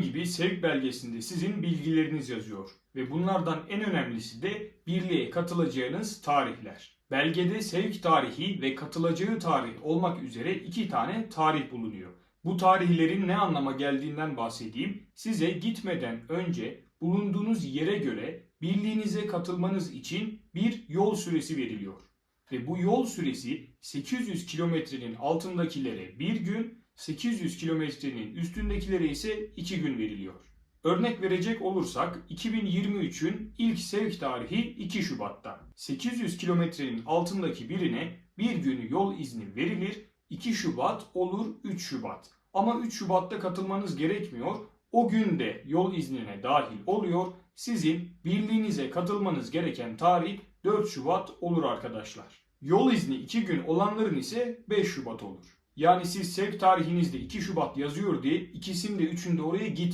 gibi sevk belgesinde sizin bilgileriniz yazıyor ve bunlardan en önemlisi de birliğe katılacağınız tarihler. Belgede sevk tarihi ve katılacağı tarih olmak üzere iki tane tarih bulunuyor. Bu tarihlerin ne anlama geldiğinden bahsedeyim. Size gitmeden önce bulunduğunuz yere göre birliğinize katılmanız için bir yol süresi veriliyor. Ve bu yol süresi 800 kilometrenin altındakilere bir gün, 800 kilometrenin üstündekilere ise 2 gün veriliyor. Örnek verecek olursak 2023'ün ilk sevk tarihi 2 Şubat'ta. 800 kilometrenin altındaki birine bir gün yol izni verilir. 2 Şubat olur 3 Şubat. Ama 3 Şubat'ta katılmanız gerekmiyor. O gün de yol iznine dahil oluyor. Sizin birliğinize katılmanız gereken tarih 4 Şubat olur arkadaşlar. Yol izni 2 gün olanların ise 5 Şubat olur. Yani siz sevk tarihinizde 2 Şubat yazıyor diye ikisinde üçünde oraya git